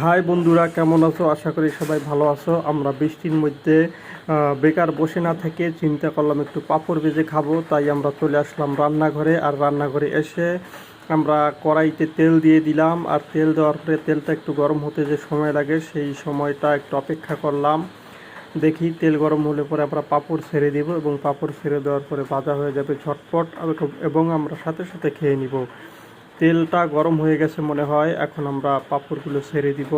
High বন্ধুরা, কেমন আছো? আশা করি সবাই ভালো আছো। আমরা বৃষ্টির মধ্যে বেকার বসে না থেকে চিন্তা করলাম একটু পাঁপড় ভেজে খাব, তাই আমরা চলে আসলাম রান্নাঘরে। আর রান্নাঘরে এসে আমরা কড়াইতে তেল দিয়ে দিলাম। আর তেল দেওয়ার পরে তেলটা একটু গরম হতে যে সময় লাগে, সেই সময়টা একটু অপেক্ষা করলাম। দেখি তেল গরম হলে পরে আমরা পাঁপড় ছেড়ে দেব এবং পাঁপড় ছেড়ে দেওয়ার পরে ভাজা হয়ে যাবে ঝটপট। এবং আমরা সাথে সাথে খেয়ে নিব। তেলটা গরম হয়ে গেছে মনে হয়। এখন আমরা পাপড়গুলো ছেড়ে দিব।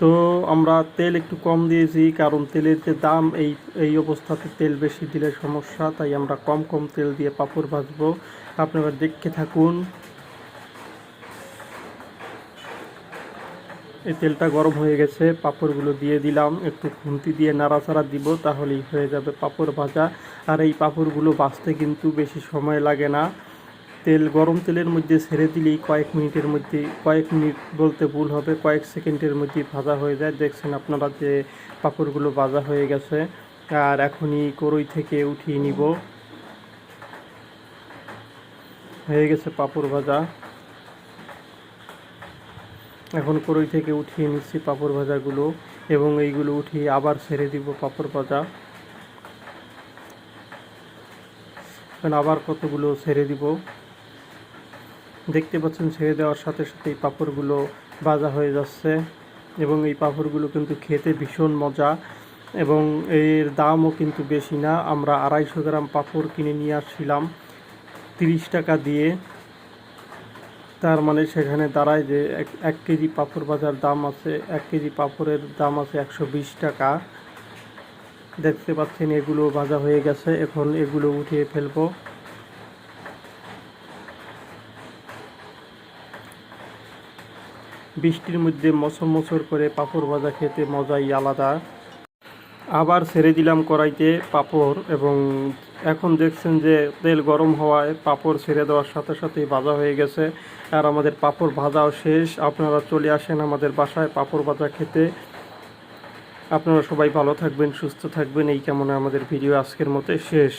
তো আমরা তেল একটু কম দিয়েছি, কারণ তেলের যে দাম, এই এই অবস্থাতে তেল বেশি দিলে সমস্যা। তাই আমরা কম কম তেল দিয়ে পাপড় ভাজবো। আপনারা দেখে থাকুন। এই তেলটা গরম হয়ে গেছে, পাঁপড়গুলো দিয়ে দিলাম, একটু খুন্তি দিয়ে নাড়াচাড়া দিব, তাহলেই হয়ে যাবে পাঁপড় ভাজা। আর এই পাঁপড়গুলো ভাজতে কিন্তু বেশি সময় লাগে না। তেল, গরম তেলের মধ্যে ছেড়ে দিলেই কয়েক মিনিটের মধ্যে, কয়েক মিনিট বলতে ভুল হবে, কয়েক সেকেন্ডের মধ্যেই ভাজা হয়ে যায়। দেখছেন আপনারা যে পাঁপড়গুলো ভাজা হয়ে গেছে। আর এখনই কড়ই থেকে উঠিয়ে নিব। হয়ে গেছে পাঁপড় ভাজা। এখন কড়ই থেকে উঠিয়ে নিচ্ছি পাঁপড় ভাজাগুলো এবং এইগুলো উঠিয়ে আবার ছেড়ে দিব পাঁপড় ভাজা। এখন আবার কতগুলো ছেড়ে দিব। দেখতে পাচ্ছেন ছেড়ে দেওয়ার সাথে সাথে এই পাঁপড়গুলো ভাজা হয়ে যাচ্ছে এবং এই পাঁপড়গুলো কিন্তু খেতে ভীষণ মজা এবং এর দামও কিন্তু বেশি না। আমরা আড়াইশো গ্রাম পাঁপড় কিনে নিয়ে আসছিলাম তিরিশ টাকা দিয়ে। তার মানে সেখানে দাঁড়ায় যে এক কেজি পাঁপড় ভাজার দাম আছে, এক কেজি পাঁপড়ের দাম আছে একশো বিশ টাকা। দেখতে পাচ্ছেন এগুলো ভাজা হয়ে গেছে, এখন এগুলো উঠিয়ে ফেলব। বৃষ্টির মধ্যে মচর মচর করে পাঁপড় ভাজা খেতে মজাই আলাদা। আবার ছেড়ে দিলাম কড়াইতে পাপড় এবং এখন দেখছেন যে তেল গরম হওয়ায় পাপড় ছেড়ে দেওয়ার সাথে সাথেই ভাজা হয়ে গেছে। আর আমাদের পাপড় ভাজাও শেষ। আপনারা চলে আসেন আমাদের বাসায় পাপড় ভাজা খেতে। আপনারা সবাই ভালো থাকবেন, সুস্থ থাকবেন। এই কেমন আমাদের ভিডিও আজকের মতে শেষ।